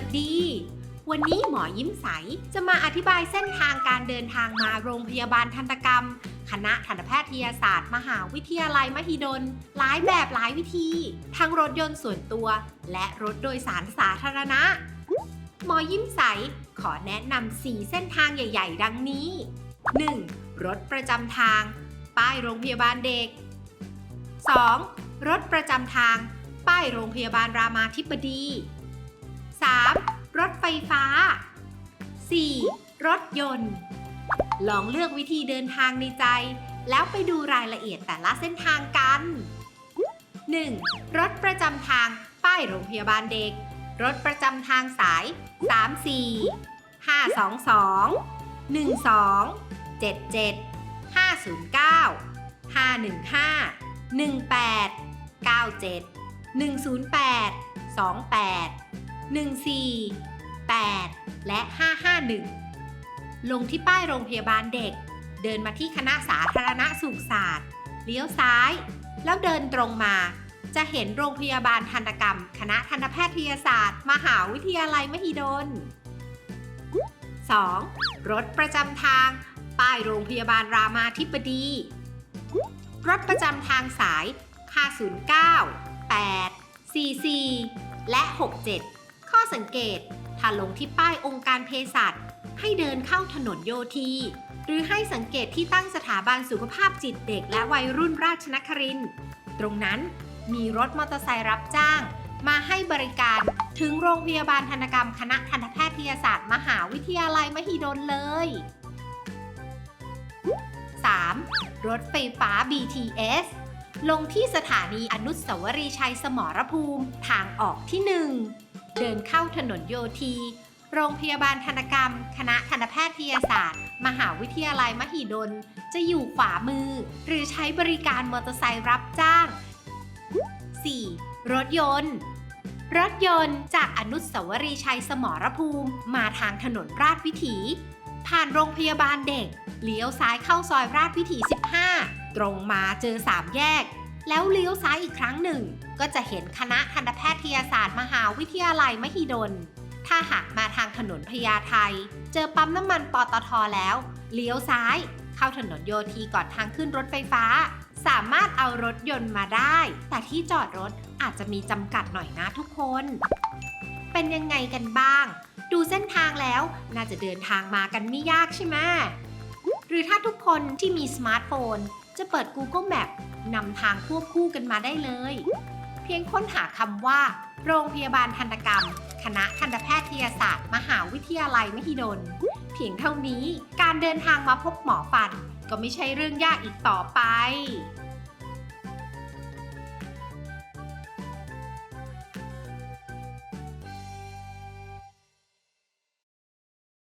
วัสดี วันนี้หมอยิ้มใส จะมาอธิบายเส้นทางการเดินทางมาโรงพยาบาลทันตกรรม คณะทันตแพทยศาสตร์ มหาวิทยาลัยมหิดล หลายแบบหลายวิธี ทั้งรถยนต์ส่วนตัว และรถโดยสารสาธารณะ หมอยิ้มใส ขอแนะนำ4เส้นทางใหญ่ ๆ ดังนี้ 1. รถประจำทาง ป้ายโรงพยาบาลเด็ก 2. รถประจำทาง ป้ายโรงพยาบาลรามาธิบดี 3. รถไฟฟ้า 4. รถยนต์ ลองเลือกวิธีเดินทางในใจ แล้วไปดูรายละเอียดแต่ละเส้นทางกัน 1. รถประจำทางป้ายโรงพยาบาลเด็ก รถประจำทางสาย 34 522 12 77 509 515 18 97 108 28 14 8 และ 551 ลงที่ป้ายโรงพยาบาลเด็ก เดินมาที่คณะสาธารณสุขศาสตร์ เลี้ยวซ้าย แล้วเดินตรงมา จะเห็นโรงพยาบาลทันตกรรม คณะทันตแพทยศาสตร์ มหาวิทยาลัยมหิดล 2. รถประจำทาง ป้ายโรงพยาบาลรามาธิบดี รถประจำทางสาย 509 8 44 และ 67 ข้อสังเกต ถ้าลงที่ป้ายองค์การเภสัชให้เดินเข้าถนนโยธี หรือให้สังเกตที่ตั้งสถาบันสุขภาพจิตเด็กและวัยรุ่นราชนครินตรงนั้นมีรถมอเตอร์ไซค์รับจ้าง มาให้บริการถึงโรงพยาบาลทันกรรมคณะทันตแพทยศาสตร์มหาวิทยาลัยมหิดลเลย 3. รถไฟฟ้า BTS ลงที่สถานีอนุสาวรีย์ชัยสมรภูมิทางออกที่ 1 เดินเข้าถนนโยธี โรงพยาบาลทันกรรม คณะทันแพทยศาสตร์ มหาวิทยาลัยมหิดล จะอยู่ขวามือ หรือใช้บริการมอเตอร์ไซค์รับจ้าง 4. รถยนต์ รถยนต์จากอนุสาวรีย์ชัยสมรภูมิ มาทางถนนราชวิถี ผ่านโรงพยาบาลเด็ก เลี้ยวซ้ายเข้าซอยราชวิถี 15 ตรงมาเจอ3แยก แล้วเลี้ยวซ้ายอีกครั้งหนึ่ง ก็จะเห็นคณะทันตแพทยศาสตร์มหาวิทยาลัยมหิดล ถ้าหากมาทางถนนพญาไทเจอปั๊มน้ำมันปตทแล้ว เลี้ยวซ้าย เข้าถนนโยธีก่อนทางขึ้นรถไฟฟ้า สามารถเอารถยนต์มาได้ แต่ที่จอดรถอาจจะมีจำกัดหน่อยนะทุกคน เป็นยังไงกันบ้าง ดูเส้นทางแล้วน่าจะเดินทางมากันไม่ยากใช่ไหมหรือถ้าทุกคนที่มีสมาร์ทโฟน จะเปิด Google Map นำทางควบคู่กันมาได้เลย เพียงค้นหาคำว่า โรงพยาบาลทันตกรรม คณะทันตแพทยศาสตร์ มหาวิทยาลัยมหิดล เพียงเท่านี้การเดินทางมาพบหมอฟัน ก็ไม่ใช่เรื่องยากอีกต่อไป